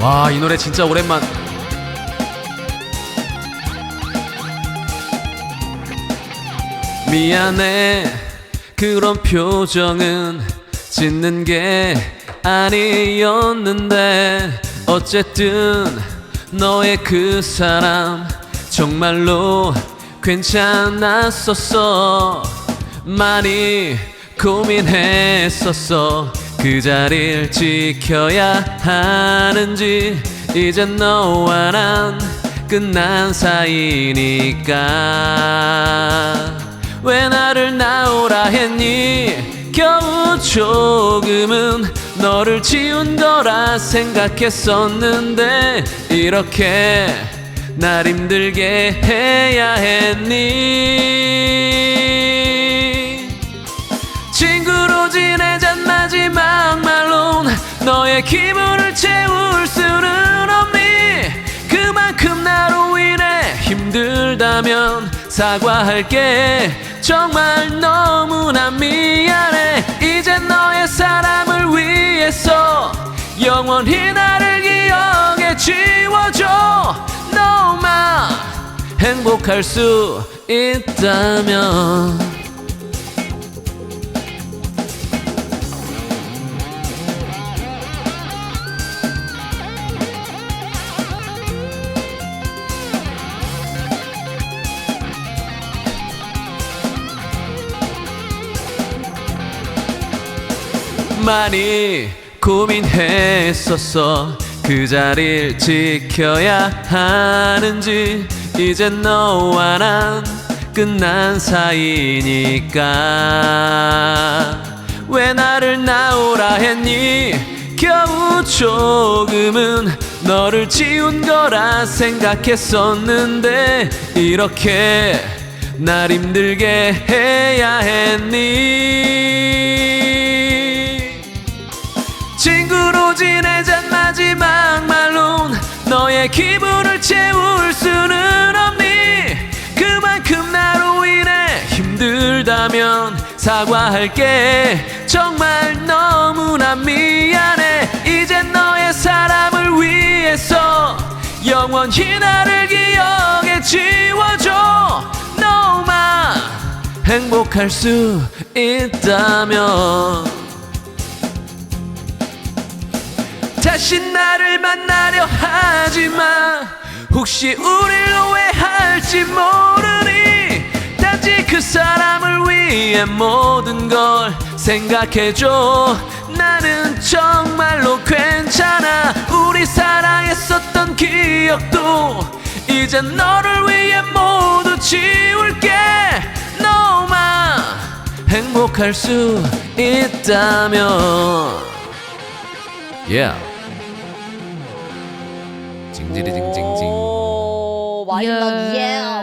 아, 이 노래 진짜 오랜만. 미안해. 그런 표정은 짓는 게 아니었는데 어쨌든 너의 그 사람 정말로 괜찮았었어 많이 고민했었어 그 자리를 지켜야 하는지 이젠 너와 난 끝난 사이니까. 왜 나를 나오라 했니? 겨우 조금은 너를 지운 거라 생각했었는데 이렇게 날 힘들게 해야 했니 기분을 채울 수는 없니? 그만큼 나로 인해 힘들다면 사과할게. 정말 너무나 미안해. 이제 너의 사람을 위해서 영원히 나를 기억에 지워줘. 너만 행복할 수 있다면 많이 고민했었어. 그 자리를 지켜야 하는지 이젠 너와 난 끝난 사이니까. 왜 나를 나오라 했니? 겨우 조금은 너를 지운 거라 생각했었는데 이렇게 날 힘들게 해야 했니 너의 기분을 채울 수는 없니? 그만큼 나로 인해 힘들다면 사과할게. 정말 너무나 미안해. 이젠 너의 사람을 위해서 영원히 나를 기억에 지워줘. 너만 행복할 수 있다면 다시 나를 만나려 하지마. 혹시 우릴 오해할지 모르니 단지 그 사람을 위해 모든 걸 생각해줘. 나는 정말로 괜찮아. 우리 사랑했었던 기억도 이제 너를 위해 모두 지울게. 너만 행복할 수 있다면. Yeah. 징지리징징징. 오, 마지막 예. 예.